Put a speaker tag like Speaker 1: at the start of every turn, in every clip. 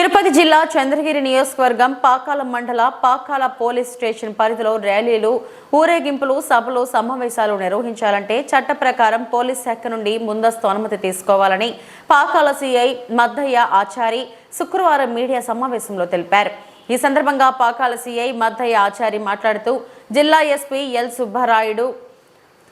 Speaker 1: తిరుపతి జిల్లా చంద్రగిరి నియోజకవర్గం పాకాల మండల పాకాల పోలీస్ స్టేషన్ పరిధిలో ర్యాలీలు ఊరేగింపులు సభలు సమావేశాలు నిర్వహించాలంటే చట్ట ప్రకారం పోలీస్ శాఖ నుండి ముందస్తు అనుమతి తీసుకోవాలని పాకాల సిఐ మద్దయ్య ఆచారి శుక్రవారం మీడియా సమావేశంలో తెలిపారు. ఈ సందర్భంగా పాకాల సిఐ మద్దయ్య ఆచారి మాట్లాడుతూ జిల్లా ఎస్పీ ఎల్ సుబ్బారాయుడు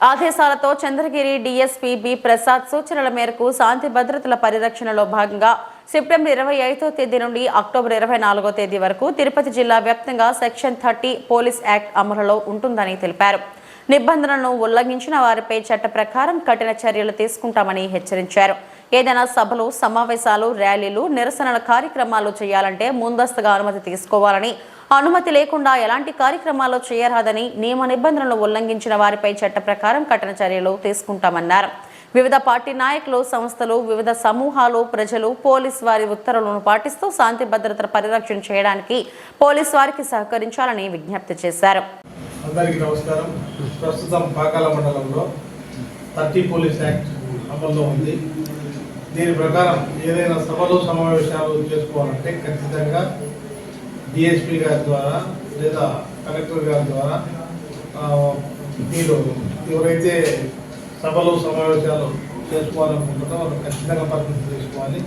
Speaker 1: ఆదేశాలతో చంద్రగిరి డిఎస్పీ బి ప్రసాద్ సూచనల మేరకు శాంతి భద్రతల పరిరక్షణలో భాగంగా సెప్టెంబర్ ఇరవై ఐదో తేదీ నుండి అక్టోబర్ ఇరవై నాలుగో తేదీ వరకు తిరుపతి జిల్లా వ్యాప్తంగా సెక్షన్ థర్టీ పోలీస్ యాక్ట్ అమలులో ఉంటుందని తెలిపారు. నిబంధనలను ఉల్లంఘించిన వారిపై చట్ట ప్రకారం కఠిన చర్యలు తీసుకుంటామని హెచ్చరించారు. ఏదైనా సభలు సమావేశాలు ర్యాలీలు నిరసనల కార్యక్రమాలు చేయాలంటే ముందస్తుగా అనుమతి తీసుకోవాలని అనుమతి లేకుండా ఎలాంటి కార్యక్రమాలు చేయరాదని నియమ నిబంధనలు ఉల్లంఘించిన వారిపై చట్ట ప్రకారం కఠిన చర్యలు తీసుకుంటామన్నారు. వివిధ పార్టీ నాయకులు సంస్థలు వివిధ సమూహాలు ప్రజలు పోలీస్ వారి ఉత్తర్వులను పాటిస్తూ శాంతి భద్రతల పరిరక్షణ చేయడానికి పోలీస్ వారికి సహకరించాలని విజ్ఞప్తి చేశారు.
Speaker 2: అందరికీ నమస్కారం. ప్రస్తుతం పాకాల మండలంలో థర్టీ పోలీస్ యాక్ట్ అమల్లో ఉంది. దీని ప్రకారం ఏదైనా సభలు సమావేశాలు చేసుకోవాలంటే ఖచ్చితంగా డిఎస్పీ గారి ద్వారా లేదా కలెక్టర్ గారి ద్వారా మీరు ఎవరైతే సభలు సమావేశాలు చేసుకోవాలనుకుంటున్నారో వాళ్ళు ఖచ్చితంగా పర్మిషన్ తీసుకోవాలి.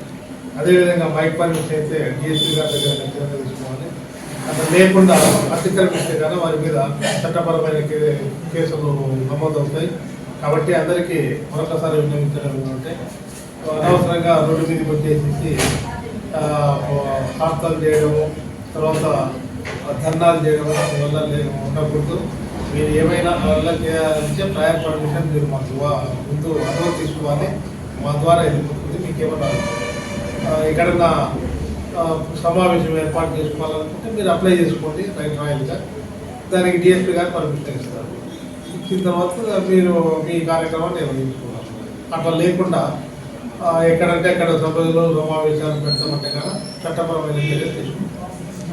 Speaker 2: అదేవిధంగా మైక్ పర్మిషన్ అయితే డిఎస్పీ గారి దగ్గర ఖచ్చితంగా తీసుకోవాలి. అట్లా లేకుండా అతిక్రమిస్తే కానీ వారి మీద చట్టపరమైన కేసులు నమోదవుతాయి. కాబట్టి అందరికీ మరొకసారి విన్నవించడం ఏంటంటే అనవసరంగా రోడ్డు మీదకి వచ్చేసి హాస్టల్ చేయడము తర్వాత ధర్నాలు చేయడం వల్ల నేను ఉండకూడదు. మీరు ఏమైనా వల్ల చేయాలంటే ప్రయర్ పర్మిషన్ మీరు మాకు ముందు అనుమతి తీసుకోవాలి మా ద్వారా వెళ్ళిపోతుంది మీకు ఏమన్నా ఇక్కడ సమావేశం ఏర్పాటు చేసుకోవాలనుకుంటే మీరు అప్లై చేసుకోండి రైట్ రాయల్గా దానికి డిఎస్పీ గారు పర్మిషన్ ఇస్తారు. ఇచ్చిన తర్వాత మీరు మీ కార్యక్రమాన్ని నిర్వహించుకోవాలి. అట్లా లేకుండా ఎక్కడంటే అక్కడ సభలు సమావేశాలు పెడతామంటే కదా చట్టపరమైన చర్యలు తీసుకుంటాం